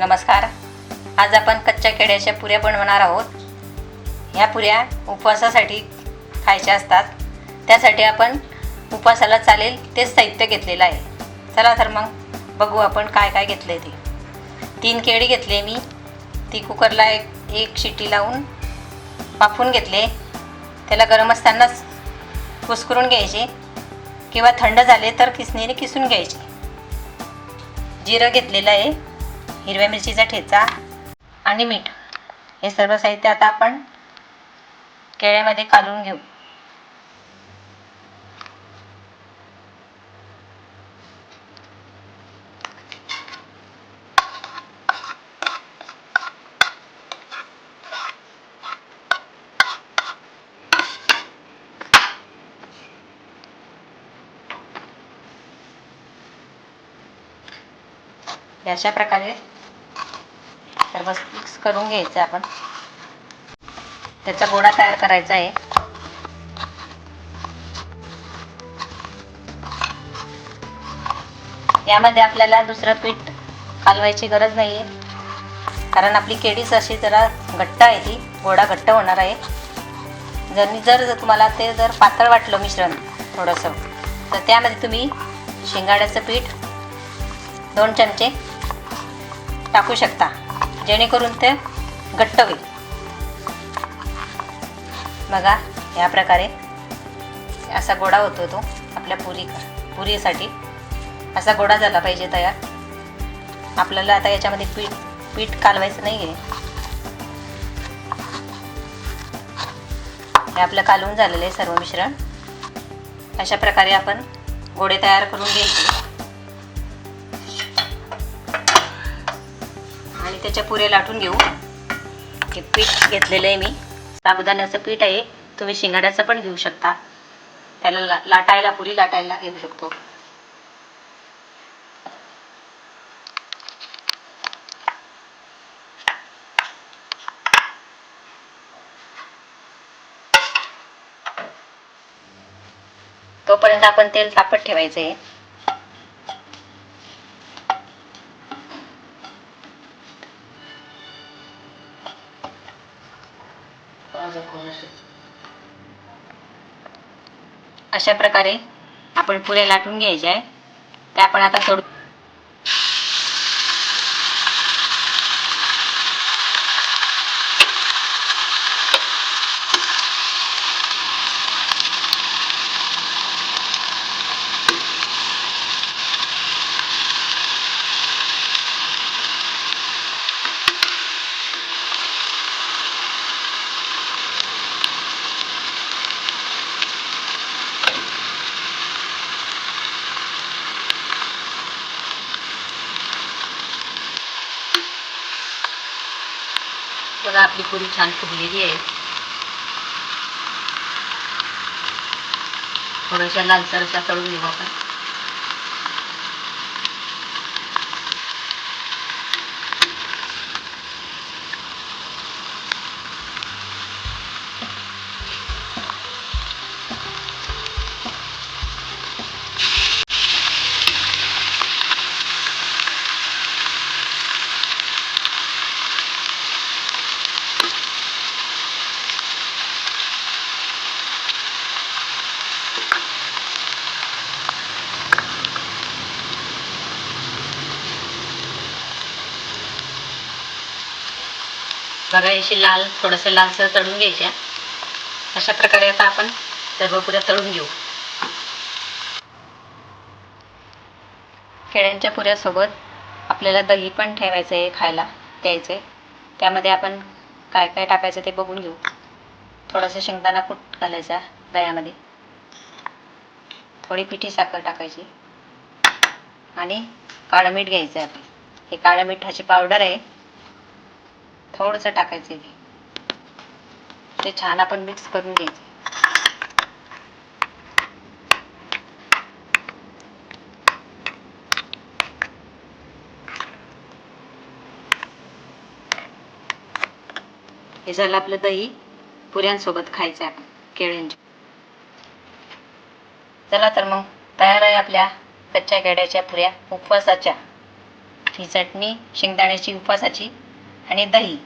नमस्कार. आज आपण कच्च्या केळ्याच्या पुऱ्या बनवणार आहोत. ह्या पुऱ्या उपवासासाठी खायच्या असतात. त्यासाठी आपण उपवासाला चालेल तेच साहित्य घेतलेलं आहे. चला तर मग बघू आपण काय काय घेतलं आहे ते. तीन केळी घेतले मी. ती कुकरला एक एक शिट्टी लावून वाफून घेतले. त्याला गरम असतानाच कुस्करून घ्यायचे. किंवा थंड झाले तर किसणीने किसून घ्यायचे. जिरं घेतलेलं आहे. हिरव्या मिरचीचा ठेचा आणि मीठ. हे सर्व साहित्य आता आपण केळ्यामध्ये कालून घेऊ. हे अशा प्रकारे सर्व मिक्स करून घ्यायचं आपण. त्याचा गोळा तयार करायचा आहे. यामध्ये आपल्याला दुसरं पीठ कालवायची गरज नाही आहे कारण आपली केळीच अशी जरा घट्ट आहे ती. गोडा घट्ट होणार आहे. जर जर तुम्हाला ते जर पातळ वाटलं मिश्रण थोडंसं तर त्यामध्ये तुम्ही शेंगाड्याचं पीठ दोन चमचे टाकू शकता. जेणेकरून ते घट्ट होईल. बघा या प्रकारे असा गोडा होतो तो आपल्या पुरी पुरीसाठी. असा गोडा झाला पाहिजे तयार. आपल्याला आता याच्यामध्ये पीठ पीठ कालवायचं नाही आहे हे आपलं कालवून झालेलं आहे सर्व मिश्रण. अशा प्रकारे आपण गोडे तयार करून घ्यायचे. आणि त्याच्या पुऱ्या लाटून घेऊ. हे पीठ घेतलेलं आहे मी. साबुदाण्याचं पीठ आहे. तुम्ही शिंगाड्याचं पण घेऊ शकता. त्याला ला लाटायला पुरी लाटायला घेऊ शकतो. तोपर्यंत आपण तेल तापत ठेवायचं आहे अशा प्रकारे आपण पुऱ्या लाटून घ्यायच्या आहे. त्या आपण आता सोड बघा आपली पुरी छान फुगलेली आहे. थोड्याशा लालसर अशा तळून घेऊ आपण. बघा अशी लाल थोडंसं लालसर तळून घ्यायच्या. अशा प्रकारे आता आपण सर्व पुऱ्या तळून घेऊ. केळ्यांच्या पुऱ्यासोबत आपल्याला दही पण ठेवायचं आहे खायला द्यायचं आहे. त्यामध्ये आपण काय काय टाकायचं ते बघून घेऊ. थोडंसं शेंगदाणा कूट घालायचा दह्यामध्ये. थोडी पिठी साखर टाकायची. आणि काळं मीठ घ्यायचं आहे. आपली हे काळं मिठाची पावडर आहे. थोडंसं टाकायचं ते छान आपण मिक्स करून घ्यायचे हे झालं आपलं दही. पुऱ्यांसोबत खायचं आपण केळ्यांच्या चला तर मग तयार आहे आपल्या कच्च्या केळ्याच्या पुऱ्या उपवासाच्या. ही चटणी शेंगदाण्याची उपवासाची आणि दही.